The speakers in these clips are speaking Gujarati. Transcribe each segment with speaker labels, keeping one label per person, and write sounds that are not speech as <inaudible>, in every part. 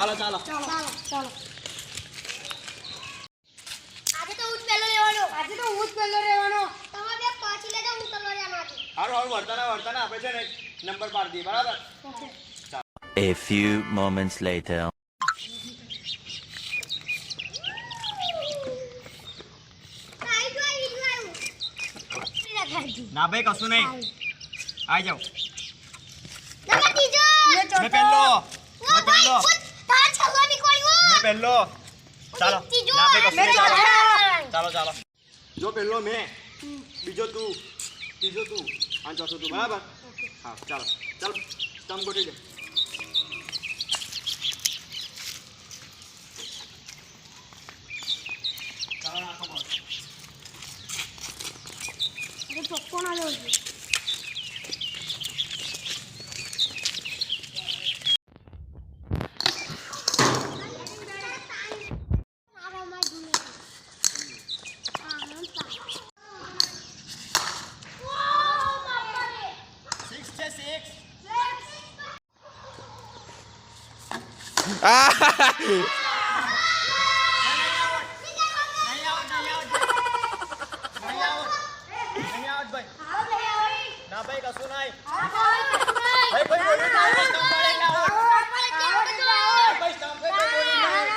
Speaker 1: ચાલો
Speaker 2: ચાલો. ચાલો
Speaker 3: આજે તો હું જ પહેલો લેવાનો
Speaker 2: આજે તો હું જ પહેલો રહેવાનો.
Speaker 3: તમે બે પાછી લેજો હું પહેલો લેવાનો
Speaker 1: હારું હારું વર્તાના વર્તાના આપણે છે ને નંબર પાડી દઈએ બરાબર?
Speaker 4: A few moments later.
Speaker 1: ના ભાઈ કશું નહીં. આવી જાઓ.
Speaker 2: મેં
Speaker 1: પહેલો. મેં પહેલો. પહેલો. ચાલો. ચાલો ચાલો ચાલો. જો પહેલો મેં બીજો તું ત્રીજો તું અને ચોથો તું. બરાબર? હા ચાલો. ચાલ તમ ગોઠવી દે. ચાલો રાખો
Speaker 2: ચોખ્ખો ના લેવો
Speaker 1: આવડ ભાઈ કશું ના હોય, સ્ટમ્પ પડે એટલે આવત. ભાઈ સ્ટમ્પ પડે કોઈ બોલ્યું નહીં.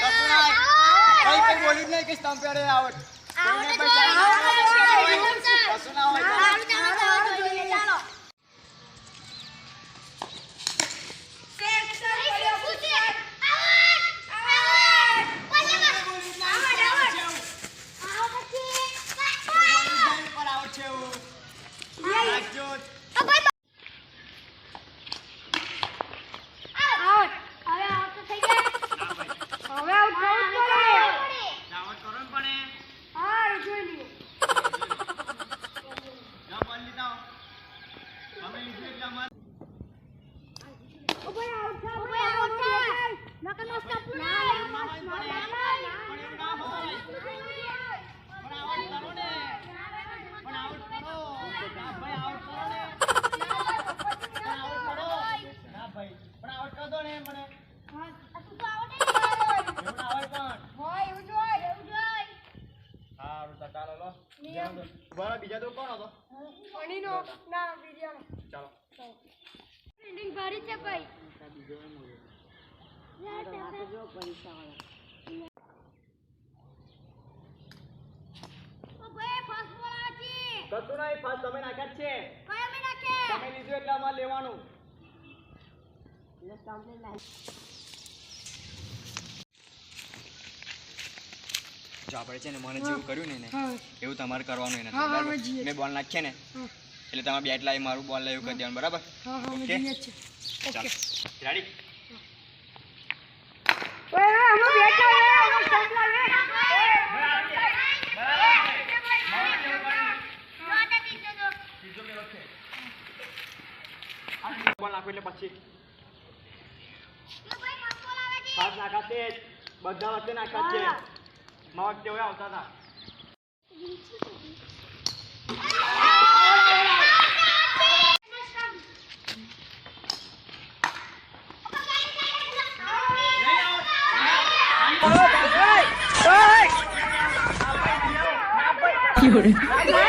Speaker 1: કશું નહીં. ભાઈ કોઈ બોલ્યું જ નહીં કે સ્ટમ્પ પડે આવત. કોઈને ભાઈ ચાલો. કશું ના હોય પર આવત છે એવું. રાખજો.
Speaker 2: હવે આઉટ થવું જ પડે
Speaker 1: દાવત કરો ને પણ એ.
Speaker 2: હા જોઈ લઈએ
Speaker 1: જાઓ બોલ લીધા હો. તમે લીધું એટલે અમારે
Speaker 2: ઓ ભાઈ આઉટ થા ઓ ભાઈ આઉટ થા નકર નો સ્ટોપ ના
Speaker 1: પણ એવું ના હોય. પણ આઉટ કરો ને. પણ આઉટ કરો. ના ભાઈ હોય પણ.
Speaker 2: હોય એવું જોઈ એવું જોઈ
Speaker 1: હારું તો ચાલો લો. બરાબર, બીજા તો કોણ હતો?
Speaker 2: ના વિડિયાનો
Speaker 1: ચાલો.
Speaker 2: ફિલ્ડિંગ ભારી છે.
Speaker 1: કયો મે નાખે તમે નાખ્યા. જ. તમે લીધું એટલે અમારે લેવાનું. જો આપણે છે ને મને જેવું કર્યું ને એને, એવું તમારે કરવાનું એને. મેં બોલ નાખીએ ને. એટલે તમે બેટ લાવી મારું બોલ લાવી કરી દેવાનું બરાબર?
Speaker 2: હા હા અમે
Speaker 1: ઓકે?
Speaker 2: છે
Speaker 1: ચાલો.
Speaker 2: ઓકે.
Speaker 1: રેડી
Speaker 2: ઓય સ્ટમ્પ લાવે
Speaker 1: બોલ નાખો એટલે પછી. પાસ નાખાશે જ. બધા વખતે નાખ્યા જ છે મારા વખતે હવે આવતા હતા
Speaker 2: ના <laughs>